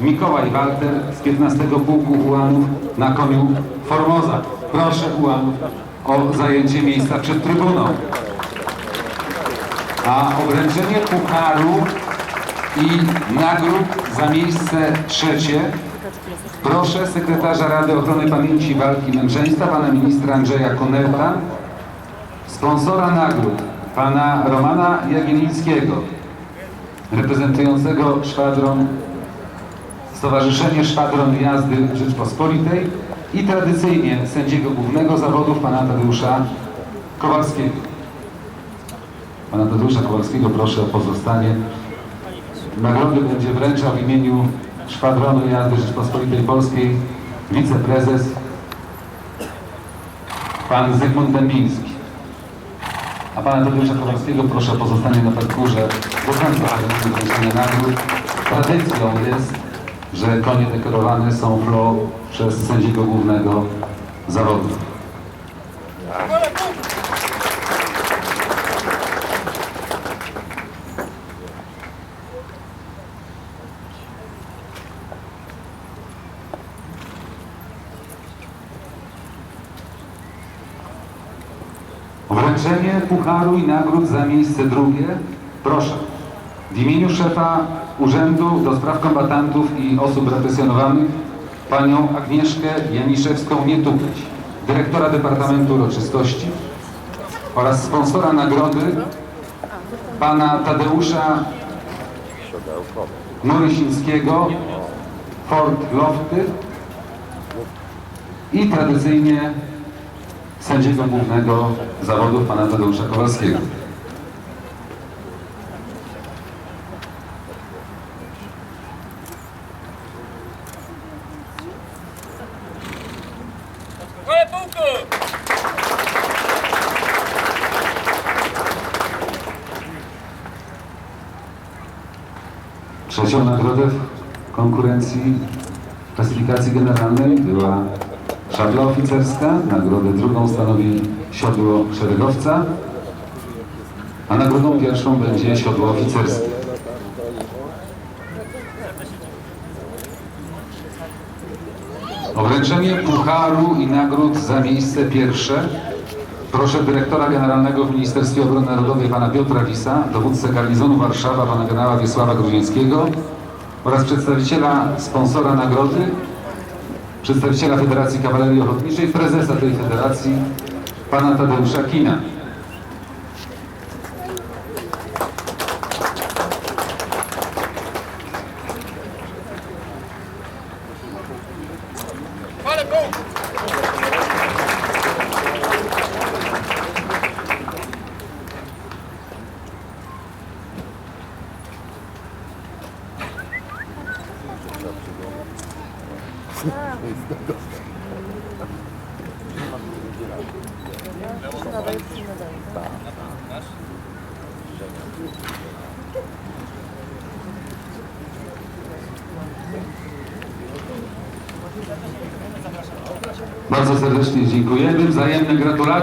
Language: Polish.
Mikołaj Walter z 15 Pułku Ułanów na koniu Formoza. Proszę Ułanów o zajęcie miejsca przed trybuną. A obręczenie pucharu i nagród za miejsce trzecie proszę sekretarza Rady Ochrony Pamięci i Walki Męczeństwa, pana ministra Andrzeja Konelta, sponsora nagród, pana Romana Jagiellickiego, reprezentującego szwadron Stowarzyszenie Szwadron Jazdy Rzeczpospolitej i tradycyjnie sędziego głównego zawodów pana Tadeusza Kowalskiego. Pana Tadeusza Kowalskiego proszę o pozostanie. Nagrody będzie wręczał w imieniu Szwadronu Jazdy Rzeczpospolitej Polskiej wiceprezes pan Zygmunt Dębiński. A pana Tadeusza Kowalskiego proszę o pozostanie na parkurze do końca wręczenia nagród. Tradycją jest, że konie dekorowane są flow przez sędziego głównego zawodu. Wręczenie pucharu i nagród za miejsce drugie. Proszę. W imieniu szefa Urzędu do Spraw Kombatantów i Osób Represjonowanych panią Agnieszkę Janiszewską-Nietupić, dyrektora Departamentu Uroczystości oraz sponsora nagrody pana Tadeusza Morysińskiego Ford Lofty i tradycyjnie sędziego głównego zawodów pana Tadeusza Kowalskiego. Ale pułku! Trzecią nagrodę w konkurencji klasyfikacji generalnej była szabla oficerska. Nagrodę drugą stanowi siodło szeregowca, a nagrodą pierwszą będzie siodło oficerskie. Wręczenie pucharu i nagród za miejsce pierwsze proszę dyrektora generalnego w Ministerstwie Obrony Narodowej pana Piotra Wisa, dowódcę garnizonu Warszawa pana generała Wiesława Gruzińskiego oraz przedstawiciela sponsora nagrody, przedstawiciela Federacji Kawalerii Ochotniczej, prezesa tej federacji pana Tadeusza Kina. Bardzo serdecznie dziękujemy. Wzajemne gratulacje.